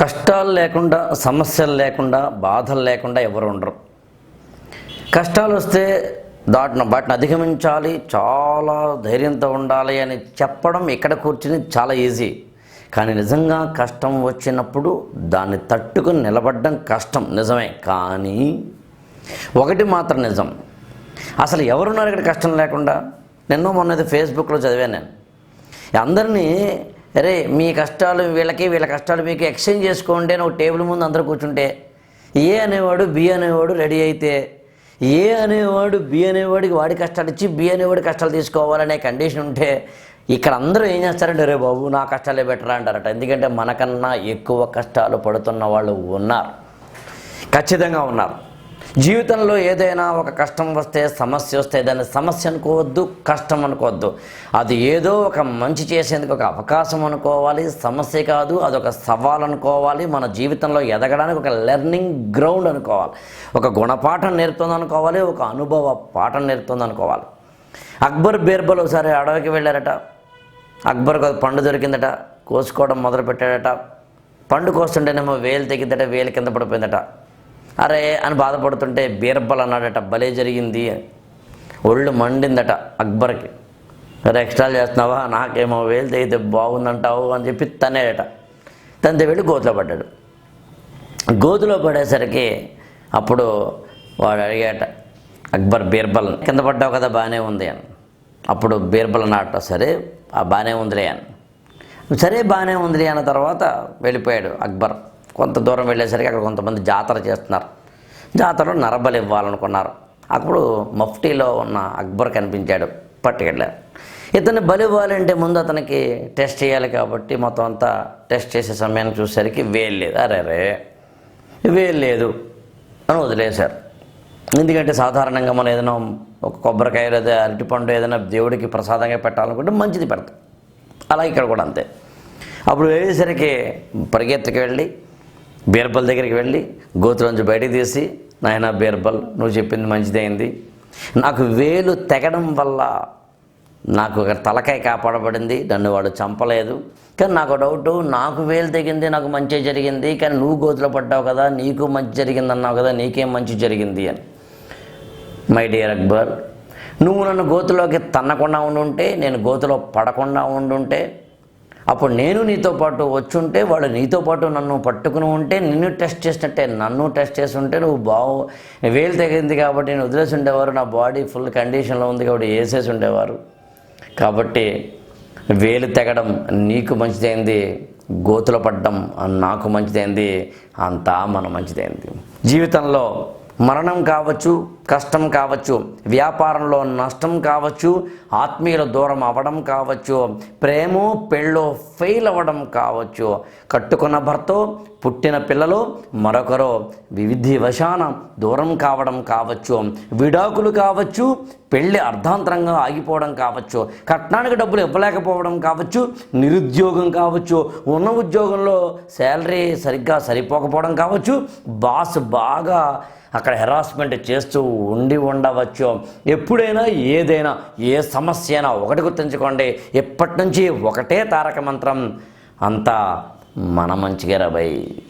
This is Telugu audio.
కష్టాలు లేకుండా సమస్యలు లేకుండా బాధలు లేకుండా ఎవరు ఉండరు. కష్టాలు వస్తే దాటిన వాటిని అధిగమించాలి చాలా ధైర్యంతో ఉండాలి అని చెప్పడం ఇక్కడ కూర్చుని చాలా ఈజీ. కానీ నిజంగా కష్టం వచ్చినప్పుడు దాన్ని తట్టుకుని నిలబడడం కష్టం నిజమే. కానీ ఒకటి మాత్రం నిజం. అసలు ఎవరున్నారు ఇక్కడ కష్టం లేకుండా? నిన్న మొన్నది ఫేస్బుక్లో చదివాను నేను. అందరినీ అరే మీ కష్టాలు వీళ్ళకి వీళ్ళ కష్టాలు మీకు ఎక్స్చేంజ్ చేసుకోండి అని ఒక టేబుల్ ముందు అందరూ కూర్చుంటే ఏ అనేవాడు బి అనేవాడు రెడీ అయితే ఏ అనేవాడు బి అనేవాడికి వాడి కష్టాలు ఇచ్చి బి అనేవాడి కష్టాలు తీసుకోవాలనే కండిషన్ ఉంటే ఇక్కడ అందరూ ఏం చేస్తారంటే రే బాబు నా కష్టాలే బెటర్ అంటారట. ఎందుకంటే మనకన్నా ఎక్కువ కష్టాలు పడుతున్న వాళ్ళు ఉన్నారు. ఖచ్చితంగా ఉన్నారు. జీవితంలో ఏదైనా ఒక కష్టం వస్తే సమస్య వస్తే దాన్ని సమస్య అనుకోవద్దు కష్టం అనుకోవద్దు. అది ఏదో ఒక మంచి చేసేందుకు ఒక అవకాశం అనుకోవాలి సమస్య కాదు అదొక సవాల్ అనుకోవాలి మన జీవితంలో ఎదగడానికి ఒక లెర్నింగ్ గ్రౌండ్ అనుకోవాలి. ఒక గుణపాఠం నేర్పుతుంది అనుకోవాలి ఒక అనుభవ పాఠం నేర్పుతుంది అనుకోవాలి అక్బర్ బీర్బల్ ఒకసారి అడవికి వెళ్ళారట. అక్బర్కి ఒక పండు దొరికిందట కోసుకోవడం మొదలు పెట్టాడట పండు కోస్తుంటేనేమో వేలు తెగిందట వేలు కింద పడిపోయిందట. అరే అని బాధపడుతుంటే బీర్బల్ అన్నాడట భలే జరిగింది. ఒళ్ళు మండిందట అక్బర్కి. అరే ఎక్స్ట్రాలు చేస్తున్నావా? నాకేమో వేలు తెగితే బాగుందంటావు అని చెప్పి తనేట తనతో వెళ్ళి గోతులో పడ్డాడు. గోతులో పడేసరికి అప్పుడు వాడు అడిగాట అక్బర్ బీర్బల్ కింద పడ్డావు కదా బాగానే ఉంది అని. అప్పుడు బీర్బల్ అన్నట్ట సరే ఆ బాగానే ఉందిలే అని. సరే బాగానే ఉందిలే అన్న తర్వాత వెళ్ళిపోయాడు అక్బర్. కొంత దూరం వెళ్ళేసరికి అక్కడ కొంతమంది జాతర చేస్తున్నారు. జాతరలో నరబలి ఇవ్వాలనుకున్నారు. అప్పుడు మఫ్టీలో ఉన్న అక్బర్ కనిపించాడు పట్టుకెళ్ళారు ఇతన్ని బలి ఇవ్వాలంటే ముందు అతనికి టెస్ట్ చేయాలి కాబట్టి మొత్తం అంతా టెస్ట్ చేసే సమయాన్ని చూసేసరికి వేలు లేదు. అరే రే వేలు లేదు అని వదిలేశారు. ఎందుకంటే సాధారణంగా మనం ఏదైనా ఒక కొబ్బరికాయ లేదా అరటిపండు ఏదైనా దేవుడికి ప్రసాదంగా పెట్టాలనుకుంటే మంచిది పెడతాం. అలా ఇక్కడ కూడా అంతే. అప్పుడు వేసేసరికి పరిగెత్తుకు వెళ్ళి బీర్బల్ దగ్గరికి వెళ్ళి గోతులోంచి బయటకు తీసి నాయన బీర్బల్ నువ్వు చెప్పింది మంచిదైంది. నాకు వేలు తెగడం వల్ల నాకు ఒక తలకాయ కాపాడబడింది నన్ను వాడు చంపలేదు. కానీ నాకు డౌట్ నాకు వేలు తెగింది నాకు మంచి జరిగింది కానీ నువ్వు గోతులో పడ్డావు కదా నీకు మంచి జరిగింది అన్నావు కదా నీకేం మంచి జరిగింది అని. మై డియర్ అక్బర్ నువ్వు నన్ను గోతులోకి తన్నకుండా ఉండుంటే నేను గోతులో పడకుండా ఉండుంటే అప్పుడు నేను నీతో పాటు వచ్చుంటే వాడు నీతో పాటు నన్ను పట్టుకుని ఉంటే నిన్ను టెస్ట్ చేసినట్టే నన్ను టెస్ట్ చేసి ఉంటే నువ్వు బాగు వేలు తెగింది కాబట్టి నేను వదిలేసి ఉండేవారు నా బాడీ ఫుల్ కండిషన్లో ఉంది కాబట్టి వేసేసి ఉండేవారు. కాబట్టి వేలు తెగడం నీకు మంచిదైంది గోతులు పడ్డం నాకు మంచిదైంది అంతా మన మంచిదైంది. జీవితంలో మరణం కావచ్చు కష్టం కావచ్చు వ్యాపారంలో నష్టం కావచ్చు ఆత్మీయుల దూరం అవ్వడం కావచ్చు ప్రేమో పెళ్ళో ఫెయిల్ అవ్వడం కావచ్చు కట్టుకున్న భర్త పుట్టిన పిల్లలు మరొకరు వివిధి వశాన దూరం కావడం కావచ్చు విడాకులు కావచ్చు పెళ్ళి అర్ధాంతరంగా ఆగిపోవడం కావచ్చు కట్నానికి డబ్బులు ఇవ్వలేకపోవడం కావచ్చు నిరుద్యోగం కావచ్చు ఉన్న ఉద్యోగంలో శాలరీ సరిగ్గా సరిపోకపోవడం కావచ్చు బాస్ బాగా అక్కడ హెరాస్మెంట్ చేస్తూ ఉండి ఉండవచ్చు. ఎప్పుడైనా ఏదైనా ఏ సమస్య అయినా ఒకటి గుర్తుంచుకోండి. ఎప్పటి నుంచి ఒకటే తారక మంత్రం. అంతా మన మంచిగా రాబాయి.